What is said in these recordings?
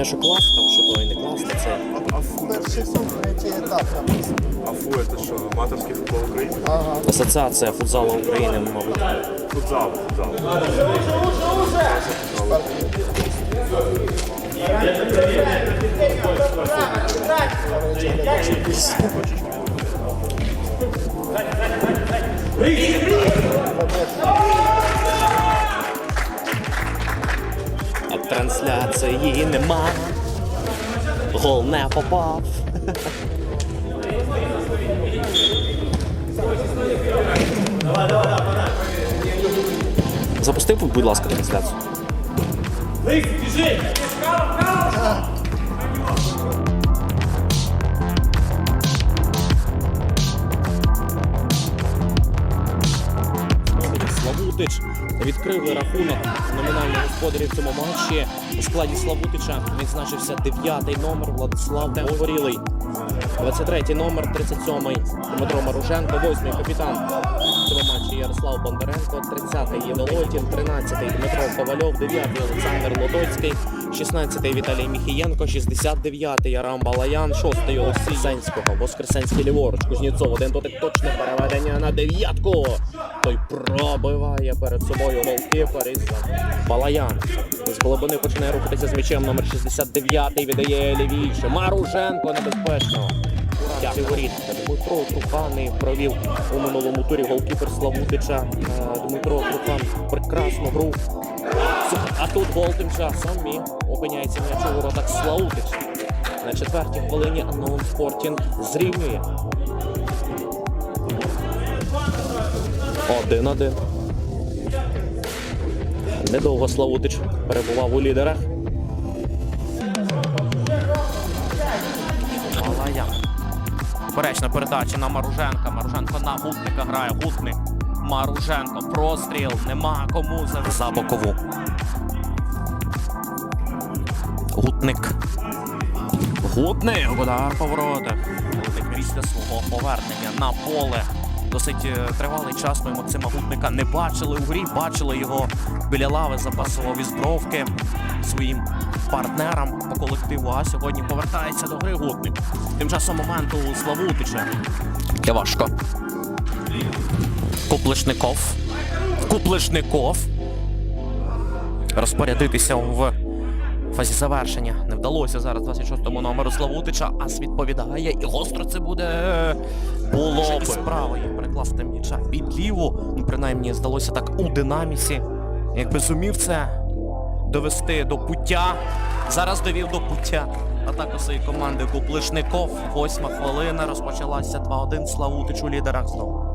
Знаю, що клас, там що то і не клас, то це. Перший сон, третій етап написано. А ФУ це що, аматорський футбол України? Ага. Асоціація футзалу України, мабуть. Футзал, футзал. А трансляції нема. Гол не попав. Запусти, будь ласка, трансляцію. Славутич відкрили рахунок номінальних господарів в цьому матчі. У складі Славутича відзначився 9-й номер Владислав Горілий. 23-й номер, 37-й Дмитро Маруженко, 8-й капітан Ярослав Бондаренко, 30-й Єволотін, 13-й Дмитро Ковальов, 9-й Олександр Лодоцький, 16-й Віталій Міхієнко, 69-й Арам Балаян, 6-й Олексій Сенського, Воскресенський ліворуч, Кузнєцов, один дотик точне переведення на дев'ятку. Той пробиває перед собою голкіпер із Балаян. З глибини починає рухатися з м'ячем номер 69-й, віддає лівіше. Маруженко небезпечно. Тягне воріт. Дмитро Труханий провів у минулому турі голкіпер Славутича. Е, Дмитро Трухан прекрасну гру. А тут гол тим часом і опиняється м'яч у воротах Славутич. На четвертій хвилині Анон Спортінг зрівнює. Один-один. Недовго Славутич перебував у лідерах. Поперечна передача на Маруженка. Маруженко на Гутника грає. Гутник. Маруженко. Простріл. Нема кому за, за бокову. Гутник. Гутник. Удар повороти. Гутник після свого повернення на поле. Досить е, тривалий час ми Максима Гутника не бачили у грі, бачили його біля лави запасового візбровки своїм партнерам по колективу. А сьогодні повертається до гри Гутник. Тим часом моменту Славутича. Важко. Куплешников. Куплешников. Розпорядитися в фазі завершення. Не вдалося зараз 26-му номеру Славутича, ас відповідає. І гостро це буде було б справою перекласти м'яча під ліву. Ну, принаймні, здалося так у динаміці. Якби зумів це довести до пуття. Зараз довів до пуття. Атаку своєї команди Куплишников. Восьма хвилина. Розпочалася 2-1. Славутич у лідерах знову.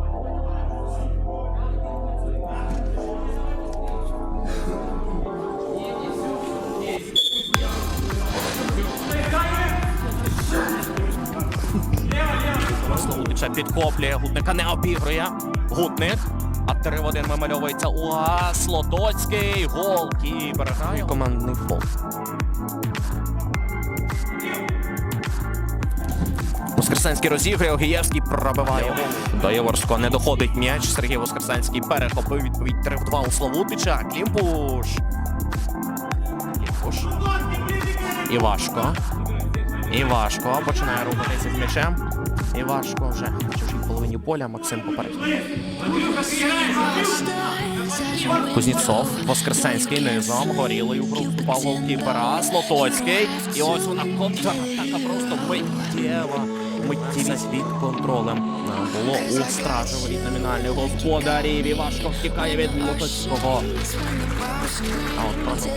Підхоплює, Гутника не обігрує. Гутник. А 3 в 1 вимальовується. Уа, Слотоцький. Гол. Кіпер грає. Командний фол. Воскресенський розігрує, Огієвський пробиває. До Єворського не доходить м'яч. Сергій Воскресенський перехопив відповідь 3 в 2 у Славутича. Клімпуш. Клімпуш. І важко. І важко. Починає рухатися з м'ячем. Важко вже в половині поля. Максим попереду. Кузнєцов, Воскресенський низом, горілий у гру впав голкіпера, Слотоцький. І ось вона контратака просто миттєва. Миттєвість під контролем. Було у стражі воріт номінальних господарів. І важко втікає від Лотоцького. А от просто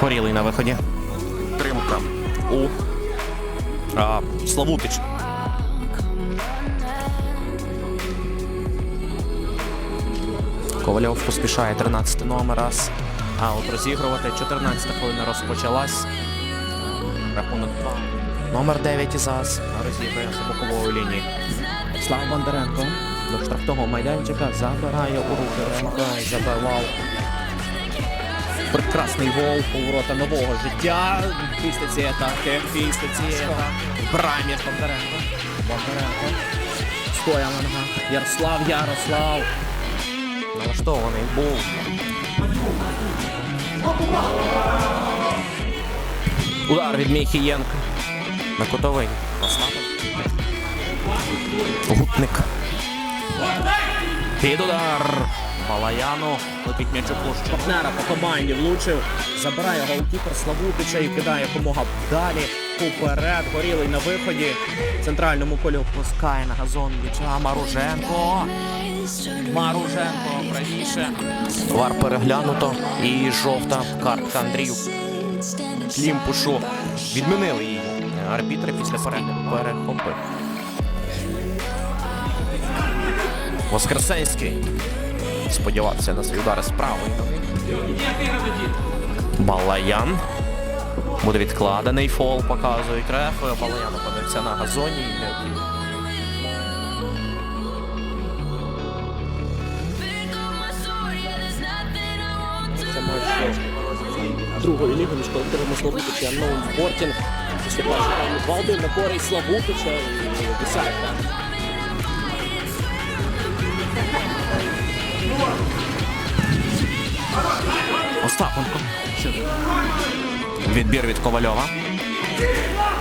Горілий на виході. Тримка у а, Славутич. Ковальов поспішає 13 номер раз. А от розігрувати 14 хвилина розпочалась. Рахунок 2. Номер 9 Ізас розіграє за боковою лінії. Слава Бондаренко до штрафного майданчика забирає у руки Ремка і забивав прекрасний гол поворота нового життя. Після цієї атаки, після цієї атаки. Брамір Бондаренко. Бондаренко. Стоя на ногах. Ярослав, Ярослав. налаштований був. Удар від Міхієнка. На. Остапов. Гутник. Під удар. Балаяну. Летить м'яч у площу. Партнера по команді влучив. Забирає голкіпер Славутича і кидає якомога далі. Уперед. Горілий на виході. В центральному колі опускає на газон м'яча Маруженко. Маруженко правіше. Вар переглянуто. І жовта картка Андрію Клімпушу. Відмінили її. Арбітри після перегляду перехопив. Воскресенський. Сподівався на свій удар з правої ноги. Балаян. Буде відкладений фол, показують рефи. Балаян опинився на газоні. і Це матч другої ліги між колективами Славутича Ноун Спортінг. Після першого тайму 2-1 на користь Славутича і десятка. Остапенко. Відбір від Ковальова.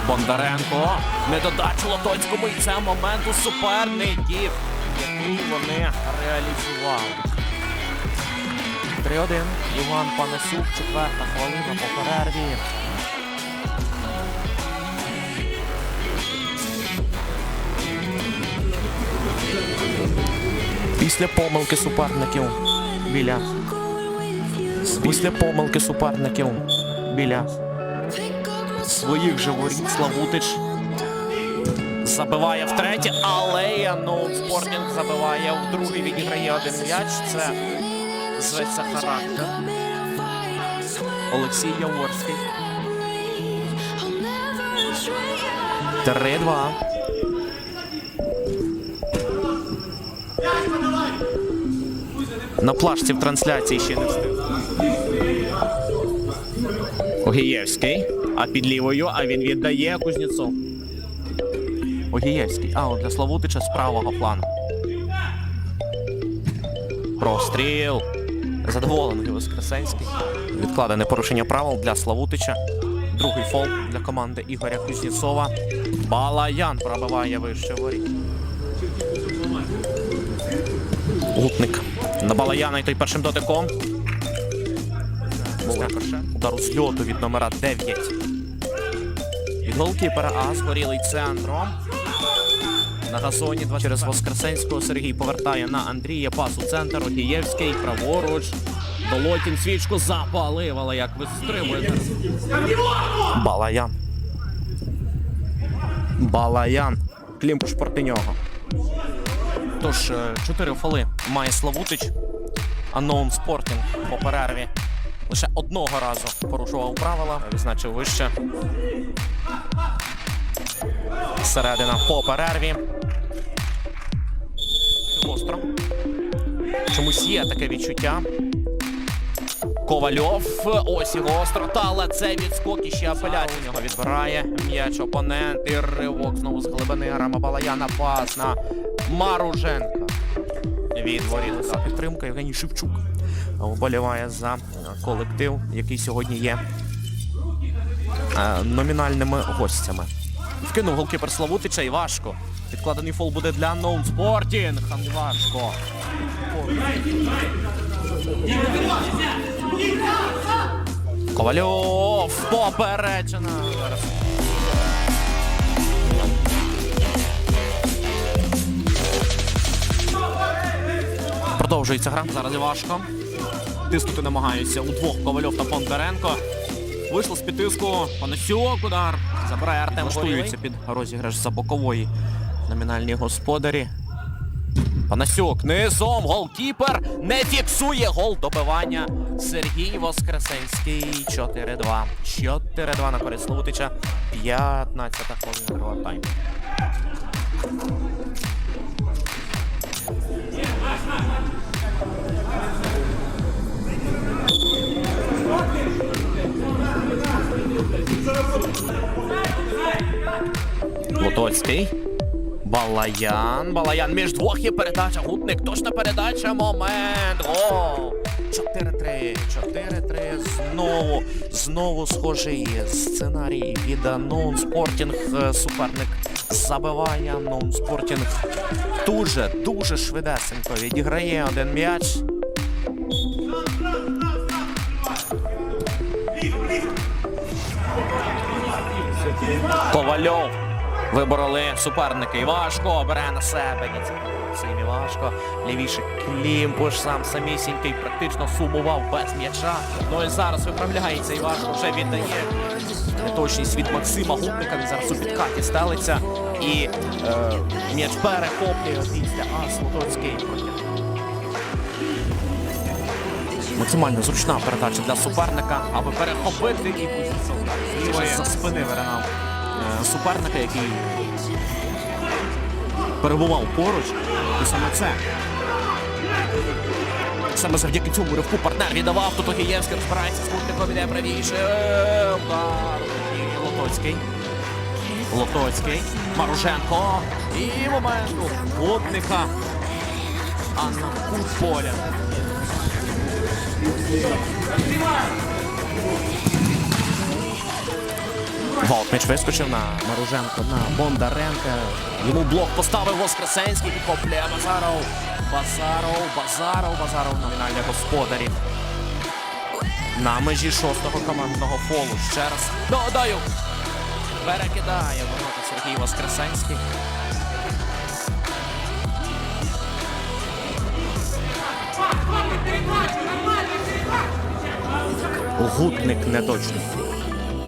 Бондаренко. Недодачу Лотоцькому і це момент у суперників, який вони реалізували. 3-1. Іван Панасюк, четверта хвилина по перерві. Після помилки суперників біля. Після помилки суперників біля своїх же воріт Славутич забиває втретє, але Янов Спортінг забиває в другий, відіграє один м'яч. Це зветься характер. Олексій Яворський. 3-2. На плашці в трансляції ще не встиг. Огієвський. А під лівою, а він віддає Кузнєцов. Огієвський. А, от для Славутича з правого плану. Простріл. Задоволений Воскресенський. Відкладене порушення правил для Славутича. Другий фол для команди Ігоря Кузнєцова. Балаян пробиває вище воріт. Гутник. На Балаяна і той першим дотиком. Удар з льоту від номера 9. Від голкіпера А згорілий центром. На газоні два через Воскресенського Сергій повертає на Андрія пас у центр. Огієвський праворуч. Долотін свічку запалив, але як вистрибує. Балаян. Балаян. Клімпуш проти нього. Тож, е, чотири фоли має Славутич. Аноун Спортінг по перерві. Лише одного разу порушував правила, відзначив вище. Середина по перерві. Гостро. Чомусь є таке відчуття. Ковальов. Ось і гострота, але це відскок і ще апеляція. Нього відбирає м'яч опонент. І ривок знову з глибини Рама Балаяна. Пас на Маруженка. Відворілася підтримка Євгеній Шевчук. Вболіває за колектив, який сьогодні є е, номінальними гостями. Вкинув голкіпер Славутича і важко. Відкладений фол буде для Ноун Спортінг. Важко. Ковальов попереджена. Продовжується гра. Зараз важко. Тиснути намагаються удвох Ковальов та Бондаренко. Вийшло з під тиску. Панасюк удар. Забирає Артем. Штуються під розіграш за бокової номінальні господарі. Панасюк низом голкіпер не фіксує гол добивання. Сергій Воскресенський 4-2. 4-2 на користь Славутича. 15 хвилина тайму. Лотоцький. Балаян, Балаян між двох є передача. Гутник, точна передача. Момент. О! 4-3. 4-3. Знову, знову схожий сценарій від Нон Спортінг. Суперник забиває. Нон Спортінг дуже, дуже швидесенько відіграє один м'яч. Ковальов. Вибороли суперники. Івашко бере на себе. Цим Івашко. Лівіше Клімпуш сам самісінький практично сумував без м'яча. Ну і зараз виправляється Івашко, вже віддає. Неточність від Максима Гутника. Він зараз у підкаті стелиться. І е, м'яч перехоплює після А Слотоцький. Максимально зручна передача для суперника, аби перехопити і позицію за спини виринав суперника, який перебував поруч. І саме це. Саме завдяки цьому ривку партнер віддавав. Тут Огієвський розбирається з Кутником, іде правіше. І Лотоцький. Лотоцький. Маруженко. І момент у Гутника. А на кут поля. Волтміч вискочив на Маруженко, на Бондаренка. Йому блок поставив Воскресенський, підхоплює Базаров. Базаров, Базаров, Базаров номінальний господарів. На межі шостого командного фолу. Ще раз додаю. Перекидає ворота Сергій Воскресенський. Гутник неточний.